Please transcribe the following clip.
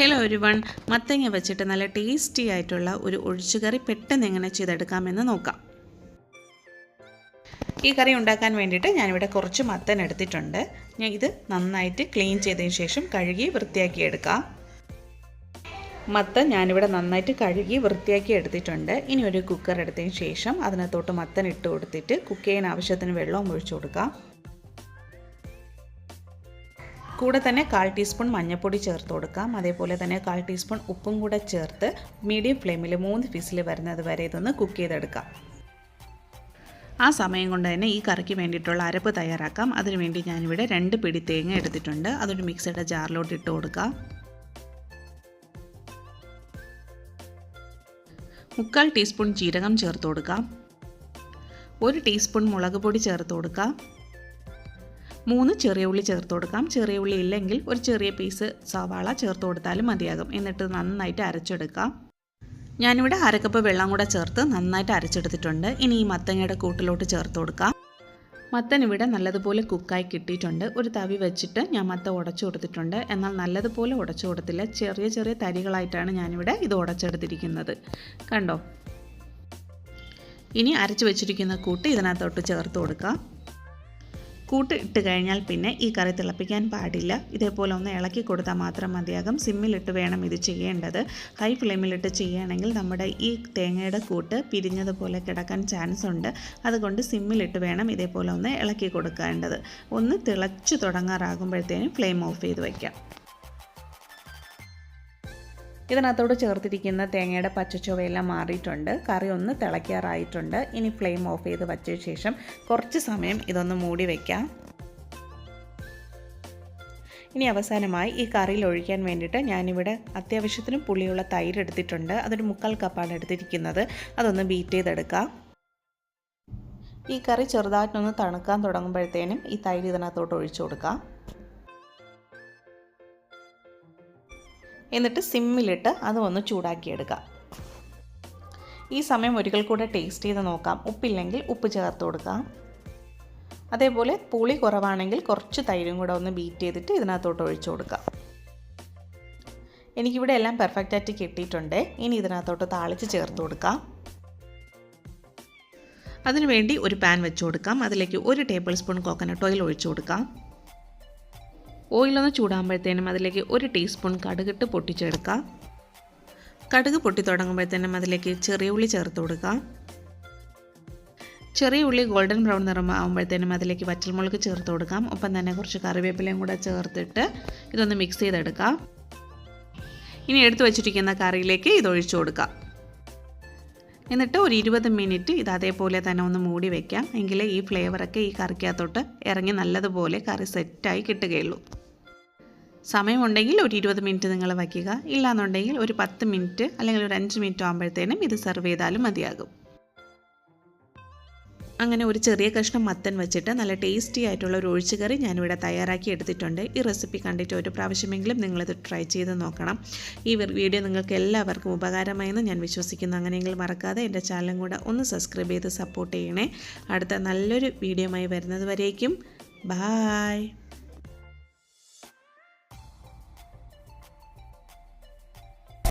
Hello ഒരു one മത്തങ്ങ വെച്ചിട്ട് നല്ല ടേസ്റ്റി ആയിട്ടുള്ള ഒരു ഒഴിച്ചുകറി പെട്ടെന്ന് എങ്ങനെ ചെയ്തെടുക്കാമെന്ന് നോക്കാം. ഈ കറി ഉണ്ടാക്കാൻ വേണ്ടിയിട്ട് ഞാനിവിടെ കുറച്ച് മത്തൻ എടുത്തിട്ടുണ്ട്. ഞാൻ ഇത് നന്നായിട്ട് ക്ലീൻ ചെയ്തതിന് ശേഷം കഴുകി വൃത്തിയാക്കി എടുക്കാം. മത്തൻ ഞാനിവിടെ നന്നായിട്ട് കഴുകി വൃത്തിയാക്കി എടുത്തിട്ടുണ്ട്. ഇനി ഒരു കുക്കർ എടുത്തതിന് ശേഷം അതിനകത്തോട്ട് മത്തൻ ഇട്ട് കൊടുത്തിട്ട് കുക്ക് ചെയ്യാൻ ആവശ്യത്തിന് വെള്ളവും ഒഴിച്ചു കൊടുക്കാം. കൂടെ തന്നെ കാൽ ടീസ്പൂൺ മഞ്ഞൾപ്പൊടി ചേർത്ത് കൊടുക്കാം. അതേപോലെ തന്നെ കാൽ ടീസ്പൂൺ ഉപ്പും കൂടെ ചേർത്ത് മീഡിയം ഫ്ലെയിമിൽ മൂന്ന് ഫിസിൽ വരുന്നത് വരെ ഇതൊന്ന് കുക്ക് ചെയ്തെടുക്കാം. ആ സമയം കൊണ്ട് തന്നെ ഈ കറിക്ക് വേണ്ടിയിട്ടുള്ള അരപ്പ് തയ്യാറാക്കാം. അതിനുവേണ്ടി ഞാനിവിടെ രണ്ട് പിടി തേങ്ങ എടുത്തിട്ടുണ്ട്. അതൊരു മിക്സിയുടെ ജാറിലോട്ട് ഇട്ട് കൊടുക്കാം. മുക്കാൽ ടീസ്പൂൺ ജീരകം ചേർത്ത് കൊടുക്കാം. ഒരു ടീസ്പൂൺ മുളക് പൊടി ചേർത്ത് കൊടുക്കാം. മൂന്ന് ചെറിയ ഉള്ളി ചേർത്ത് കൊടുക്കാം. ചെറിയ ഉള്ളി ഇല്ലെങ്കിൽ ഒരു ചെറിയ പീസ് സവാള ചേർത്ത് കൊടുത്താലും മതിയാകും. എന്നിട്ട് നന്നായിട്ട് അരച്ചെടുക്കാം. ഞാനിവിടെ അരക്കപ്പ് വെള്ളം കൂടെ ചേർത്ത് നന്നായിട്ട് അരച്ചെടുത്തിട്ടുണ്ട്. ഇനി ഈ മത്തങ്ങയുടെ കൂട്ടിലോട്ട് ചേർത്ത് കൊടുക്കാം. മത്തൻ ഇവിടെ നല്ലതുപോലെ കുക്കായി കിട്ടിയിട്ടുണ്ട്. ഒരു തവി വെച്ചിട്ട് ഞാൻ മത്ത ഉടച്ചു കൊടുത്തിട്ടുണ്ട്. എന്നാൽ നല്ലതുപോലെ ഉടച്ചു കൊടുത്തില്ല. ചെറിയ ചെറിയ തരികളായിട്ടാണ് ഞാനിവിടെ ഇത് ഉടച്ചെടുത്തിരിക്കുന്നത്. കണ്ടോ? ഇനി അരച്ചു വെച്ചിരിക്കുന്ന കൂട്ട് ഇതിനകത്തോട്ട് ചേർത്ത് കൊടുക്കാം. കൂട്ട് ഇട്ട് കഴിഞ്ഞാൽ പിന്നെ ഈ കറി തിളപ്പിക്കാൻ പാടില്ല. ഇതേപോലെ ഒന്ന് ഇളക്കി കൊടുത്താൽ മാത്രം മതിയാകും. സിമ്മിലിട്ട് വേണം ഇത് ചെയ്യേണ്ടത്. ഹൈ ഫ്ലെയിമിലിട്ട് ചെയ്യുകയാണെങ്കിൽ നമ്മുടെ ഈ തേങ്ങയുടെ കൂട്ട് പിരിഞ്ഞതുപോലെ കിടക്കാൻ ചാൻസ് ഉണ്ട്. അതുകൊണ്ട് സിമ്മിലിട്ട് വേണം ഇതേപോലെ ഒന്ന് ഇളക്കി കൊടുക്കേണ്ടത്. ഒന്ന് തിളച്ചു തുടങ്ങാറാകുമ്പോഴത്തേനും ഫ്ലെയിം ഓഫ് ചെയ്ത് വയ്ക്കാം. ഇതിനകത്തോട് ചേർത്തിരിക്കുന്ന തേങ്ങയുടെ പച്ചച്ചുവയെല്ലാം മാറിയിട്ടുണ്ട്. കറി ഒന്ന് തിളയ്ക്കാറായിട്ടുണ്ട്. ഇനി ഫ്ലെയിം ഓഫ് ചെയ്ത് വച്ച ശേഷം കുറച്ച് സമയം ഇതൊന്ന് മൂടി വയ്ക്കാം ഇനി അവസാനമായി ഈ കറിയിൽ ഒഴിക്കാൻ വേണ്ടിയിട്ട് ഞാനിവിടെ അത്യാവശ്യത്തിന് പുളിയുള്ള തൈര് എടുത്തിട്ടുണ്ട്. അതൊരു മുക്കാൽ കപ്പാണ് എടുത്തിരിക്കുന്നത്. അതൊന്ന് ബീറ്റ് ചെയ്തെടുക്കാം. ഈ കറി ചെറുതായിട്ടൊന്ന് തണുക്കാൻ തുടങ്ങുമ്പോഴത്തേനും ഈ തൈര് ഇതിനകത്തോട്ട് ഒഴിച്ചു കൊടുക്കാം. എന്നിട്ട് സിമ്മിലിട്ട് അത് ഒന്ന് ചൂടാക്കിയെടുക്കുക. ഈ സമയം ഒരിക്കൽ കൂടെ ടേസ്റ്റ് ചെയ്ത് നോക്കാം. ഉപ്പില്ലെങ്കിൽ ഉപ്പ് ചേർത്ത് കൊടുക്കാം. അതേപോലെ പുളി കുറവാണെങ്കിൽ കുറച്ച് തൈരും കൂടെ ഒന്ന് ബീറ്റ് ചെയ്തിട്ട് ഇതിനകത്തോട്ട് ഒഴിച്ചു കൊടുക്കാം. എനിക്കിവിടെ എല്ലാം പെർഫെക്റ്റായിട്ട് കിട്ടിയിട്ടുണ്ട്. ഇനി ഇതിനകത്തോട്ട് താളിച്ച് ചേർത്ത് കൊടുക്കാം. അതിനുവേണ്ടി ഒരു പാൻ വെച്ച് കൊടുക്കാം. അതിലേക്ക് ഒരു ടേബിൾ സ്പൂൺ കോക്കനട്ട് ഓയിൽ ഒഴിച്ചു കൊടുക്കാം. ഓയിലൊന്ന് ചൂടാകുമ്പോഴത്തേനും അതിലേക്ക് ഒരു ടീസ്പൂൺ കടുകിട്ട് പൊട്ടിച്ചെടുക്കാം കടുക് പൊട്ടി തുടങ്ങുമ്പോഴത്തേനും അതിലേക്ക് ചെറിയ ഉള്ളി ചേർത്ത് കൊടുക്കാം ചെറിയ ഉള്ളി ഗോൾഡൻ ബ്രൗൺ നിറം ആകുമ്പോഴത്തേനും അതിലേക്ക് വറ്റൽമുളക് ചേർത്ത് കൊടുക്കാം. ഒപ്പം തന്നെ കുറച്ച് കറിവേപ്പിലയും കൂടെ ചേർത്തിട്ട് ഇതൊന്ന് മിക്സ് ചെയ്തെടുക്കാം ഇനി എടുത്തു വച്ചിരിക്കുന്ന കറിയിലേക്ക് ഇത് ഒഴിച്ചു കൊടുക്കാം എന്നിട്ട് ഒരു ഇരുപത് മിനിറ്റ് ഇത് അതേപോലെ തന്നെ ഒന്ന് മൂടി വയ്ക്കാം എങ്കിലേ ഈ ഫ്ലേവറൊക്കെ ഈ കറിക്കകത്തോട്ട് ഇറങ്ങി നല്ലതുപോലെ കറി സെറ്റായി കിട്ടുകയുള്ളൂ. സമയമുണ്ടെങ്കിൽ ഒരു ഇരുപത് മിനിറ്റ് നിങ്ങൾ വയ്ക്കുക. ഇല്ലാന്നുണ്ടെങ്കിൽ ഒരു പത്ത് മിനിറ്റ് അല്ലെങ്കിൽ ഒരു അഞ്ച് മിനിറ്റ് ആകുമ്പോഴത്തേനും ഇത് സെർവ് ചെയ്താലും മതിയാകും. അങ്ങനെ ഒരു ചെറിയ കഷ്ണം മത്തൻ വെച്ചിട്ട് നല്ല ടേസ്റ്റി ആയിട്ടുള്ള ഒരു ഒഴിച്ചുകറി ഞാനിവിടെ തയ്യാറാക്കി എടുത്തിട്ടുണ്ട്. ഈ റെസിപ്പി കണ്ടിട്ട് ഒരു പ്രാവശ്യമെങ്കിലും നിങ്ങളിത് ട്രൈ ചെയ്ത് നോക്കണം. ഈ വീഡിയോ നിങ്ങൾക്ക് എല്ലാവർക്കും ഉപകാരമായെന്ന് ഞാൻ വിശ്വസിക്കുന്നു. അങ്ങനെയെങ്കിൽ മറക്കാതെ എന്റെ ചാനലും കൂടെ ഒന്ന് സബ്സ്ക്രൈബ് ചെയ്ത് സപ്പോർട്ട് ചെയ്യണേ. അടുത്ത നല്ലൊരു വീഡിയോയുമായി വരുന്നത് വരേക്കും. ബായ്.